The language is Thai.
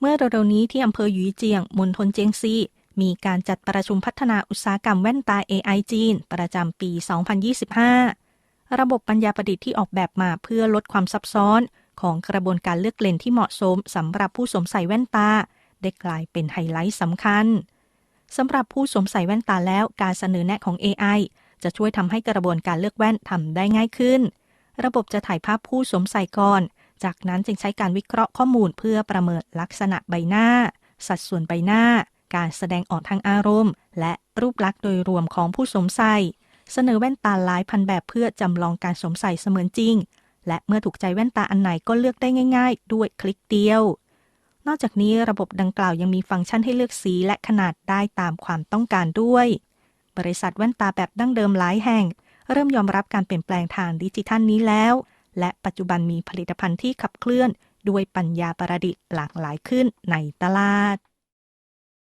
เมื่อเร็วๆนี้ที่อำเภอหยีเจียงมณฑลเจียงซีมีการจัดประชุมพัฒนาอุตสาหกรรมแว่นตา AI จีน ประจำปี 2025 ระบบปัญญาประดิษฐ์ที่ออกแบบมาเพื่อลดความซับซ้อน ของกระบวนการเลือกเลนที่เหมาะสมสำหรับผู้สวมใส่แว่นตา ได้กลายเป็นไฮไลท์สำคัญสำหรับผู้สวมใส่แว่นตาแล้วการเสนอแนะของ AI จะช่วยทำให้กระบวนการเลือกแว่นทำได้ง่ายขึ้น ระบบจะถ่ายภาพผู้สวมใส่ก่อน จากนั้นจึงใช้การวิเคราะห์ข้อมูลเพื่อประเมินลักษณะใบหน้า สัดส่วนใบหน้า การแสดงออกทางอารมณ์ และรูปลักษณ์โดยรวมของผู้สวมใส่เสนอแว่นตาหลายพันแบบเพื่อจำลองการสวมใส่เสมือนจริง และเมื่อถูกใจแว่นตาอันไหนก็เลือกได้ง่าย ๆ ด้วยคลิกเดียว นอกจากนี้ระบบดังกล่าวยังมีฟังก์ชันให้เลือกสีและขนาดได้ตามความต้องการด้วย บริษัทแว่นตาแบบดั้งเดิมหลายแห่ง เริ่มยอมรับการเปลี่ยนแปลงทางดิจิทัลนี้แล้ว และปัจจุบันมีผลิตภัณฑ์ที่ขับเคลื่อนด้วยปัญญาประดิษฐ์หลากหลายขึ้นในตลาด